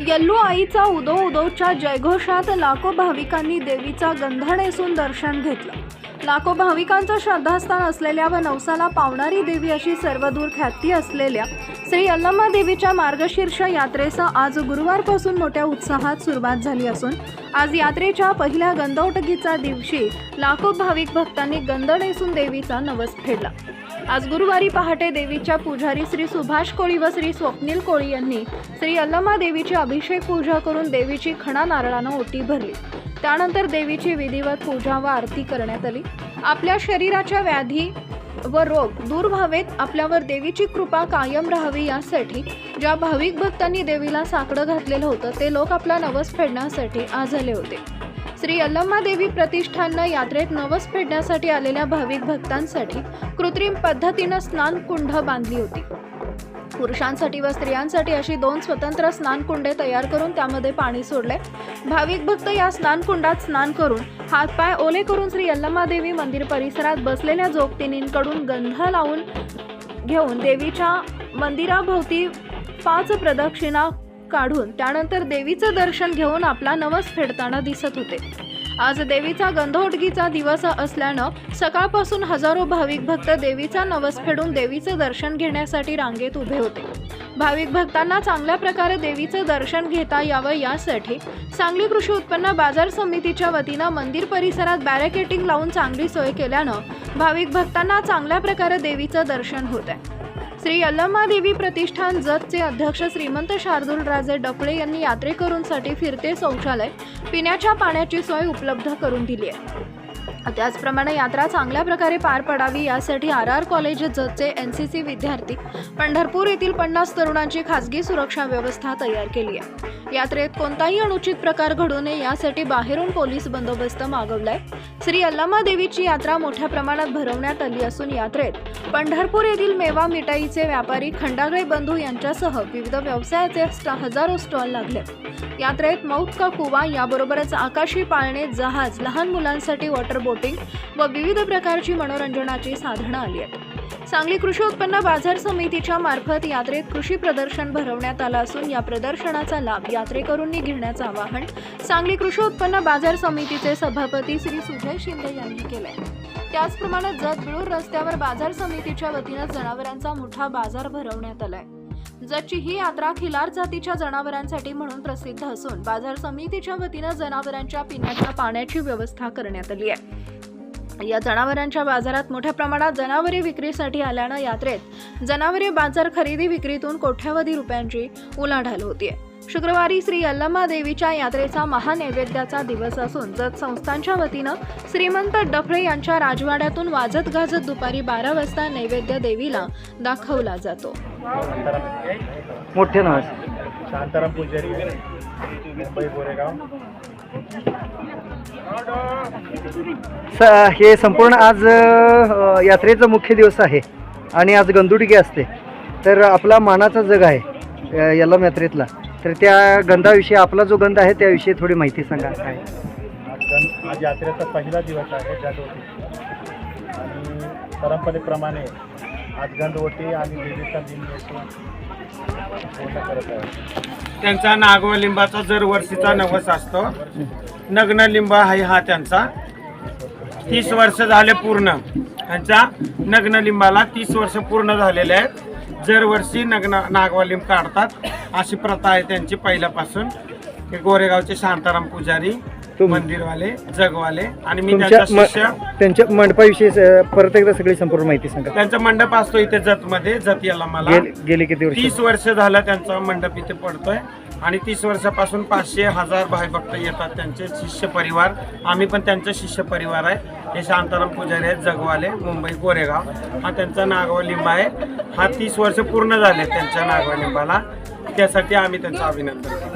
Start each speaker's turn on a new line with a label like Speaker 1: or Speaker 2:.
Speaker 1: यल्लू आईचा उदो उदोच्या जयघोषात लाखो भाविकांनी देवीचा गंधा नेसून दर्शन घेतलं. लाखो भाविकांचं श्रद्धास्थान असलेल्या व नवसाला पावणारी देवी अशी सर्वदूर ख्याती असलेल्या श्री अल्लम्मा देवीच्या मार्गशीर्ष यात्रेसह आज गुरुवारपासून मोठ्या उत्साहात सुरुवात झाली असून आज यात्रेच्या पहिल्या गंधवटगीचा दिवशी लाखो भाविक भक्तांनी गंध नेसून देवीचा नवस फेडला. आज गुरुवारी पहाटे देवीच्या पुजारी श्री सुभाष कोळी व श्री स्वप्नील कोळी यांनी श्री अल्लम्मा देवीची अभिषेक पूजा करून देवीची खणा नारळानं ओटी भरली. त्यानंतर देवीची विधिवत पूजा व आरती करण्यात आली. आपल्या शरीराच्या व्याधी व रोग दूर व्हावेत आपल्यावर देवीची कृपा कायम राहावी यासाठी ज्या भाविक भक्तांनी देवीला साकडं घातलेलं होतं ते लोक आपला नवस फेडण्यासाठी आज आले होते. श्री अल्लम्मा देवी प्रतिष्ठाननं यात्रेत नवस फेडण्यासाठी आलेल्या भाविक भक्तांसाठी कृत्रिम पद्धतीनं स्नान कुंड बांधली होती. पुरुषांसाठी व स्त्रियांसाठी अशी दोन स्वतंत्र स्नानकुंडे तयार करून त्यामध्ये पाणी सोडले. भाविक भक्त या स्नानकुंडात स्नान करून हातपाय ओले करून श्री यल्लमा देवी मंदिर परिसरात बसलेल्या जोगतिनींकडून गंध लावून घेऊन देवीच्या मंदिराभोवती पाच प्रदक्षिणा काढून त्यानंतर देवीचं दर्शन घेऊन आपला नवस फेडताना दिसत होते. आज देवीचा गंधोटगीचा दिवस असल्यानं सकाळपासून हजारो भाविक भक्त देवीचा नवस फेडून देवीचं दर्शन घेण्यासाठी रांगेत उभे होते. भाविक भक्तांना चांगल्या प्रकारे देवीचं दर्शन घेता यावं यासाठी सांगली कृषी उत्पन्न बाजार समितीच्या वतीनं मंदिर परिसरात बॅरिकेटिंग लावून चांगली सोय केल्यानं भाविक भक्तांना चांगल्या प्रकारे देवीचं दर्शन होत आहे श्री अल्लमा देवी प्रतिष्ठान जतचे अध्यक्ष श्रीमंत शार्दूल राजे डफळे यांनी यात्रेकरूंसाठी फिरते शौचालय पिण्याच्या पाण्याची सोय उपलब्ध करून दिली आहे. त्याचप्रमाणे यात्रा चांगल्या प्रकारे पार पडावी यासाठी आर आर कॉलेज जतचे एन सी सी विद्यार्थी पंढरपूर येथील पन्नास तरुणांची खासगी सुरक्षा व्यवस्था तयार केली आहे. यात्रेत कोणताही अनुचित प्रकार घडू नये यासाठी बाहेरून पोलीस बंदोबस्त मागवलाय. श्री अल्लामा देवीची यात्रा मोठ्या प्रमाणात भरवण्यात आली असून यात्रेत पंढरपूर येथील मेवा मिठाईचे व्यापारी खंडागळे बंधू यांच्यासह विविध व्यवसायाचे हजारो स्टॉल लागले. यात्रेत मौत का कुवा याबरोबरच आकाशी पाळणे जहाज लहान मुलांसाठी वॉटर बोट बोटिंग व विविध प्रकारची मनोरंजनाची साधनं आली आहेत. सांगली कृषी उत्पन्न बाजार समितीच्या मार्फत यात्रेत कृषी प्रदर्शन भरवण्यात आलं असून या प्रदर्शनाचा लाभ यात्रेकरूंनी घेण्याचं आवाहन सांगली कृषी उत्पन्न बाजार समितीचे सभापती श्री सुजय शिंदे यांनी केलंय. त्याचप्रमाणे जत बिळूर रस्त्यावर बाजार समितीच्या वतीनं जनावरांचा मोठा बाजार भरवण्यात आलाय. जतची ही यात्रा खिलार जातीच्या जनावरांसाठी म्हणून प्रसिद्ध असून बाजार समितीच्या वतीनं जनावरांच्या पिण्याच्या पाण्याची व्यवस्था करण्यात आली आहे. या जनावरांच्या बाजारात मोठ्या प्रमाणात जनावरे विक्रीसाठी आल्यानं यात्रेत जनावरे बाजार खरेदी विक्रीतून कोट्यावधी रुपयांची उलाढाल होतीये. शुक्रवारी श्री अल्लमा देवीच्या यात्रेचा महानैवेद्याचा दिवस असून जत संस्थांच्या वतीनं श्रीमंत डफळे यांच्या राजवाड्यातून वाजत गाजत दुपारी बारा वाजता नैवेद्य देवीला दाखवला जातो.
Speaker 2: मोठे
Speaker 3: शांताराम पुजारी
Speaker 2: स हे संपूर्ण आज यात्रेचा मुख्य दिवस आहे आणि आज गंधुडगी असते. तर आपला मानाचा जग आहे अ, यल्लम यात्रेतला. तर त्या गंधाविषयी आपला जो गंध आहे त्याविषयी थोडी माहिती सांगा. काय?
Speaker 3: आज यात्रेचा पहिला दिवस आहे गंधवटी आणि परंपरेप्रमाणे आज गंधवटी आणि देवीचा दिन करत आहे.
Speaker 4: त्यांचा नागवा लिंबाचा दर वर्षीचा नवस असतो. नग्न लिंबा आहे हा त्यांचा. तीस वर्ष झाले पूर्ण. त्यांच्या नग्न लिंबाला तीस वर्ष पूर्ण झालेले आहेत. दरवर्षी नग्न नागवा लिंब काढतात. अशी प्रथा आहे त्यांची पहिल्यापासून. गोरेगावचे शांताराम पुजारी.
Speaker 2: तुम-
Speaker 4: मंदिरवाले जगवाले आणि मी
Speaker 2: तुमच्या
Speaker 4: त्यांचा शिष्य.
Speaker 2: म- त्यांच्या मंडपाविषयी अ, परत एकदा सगळी संपूर्ण माहिती सांगा.
Speaker 4: त्यांचा मंडप असतो इथे जतमध्ये जत याला मला.
Speaker 2: गेले गेले किती वर्ष?
Speaker 4: तीस वर्ष झालं त्यांचा मंडप इथे पडतोय. आणि तीस वर्षापासून पाचशे हजार भाईभक्त येतात त्यांचे शिष्य परिवार. आम्ही पण त्यांचे शिष्य परिवार आहे. हे शांताराम पुजारी आहेत जगवाले मुंबई गोरेगाव हा त्यांचा नागवा लिंब आहे. हा तीस वर्ष पूर्ण झाले त्यांच्या नागवा लिंबाला त्यासाठी आम्ही त्यांचं अभिनंदन करतो.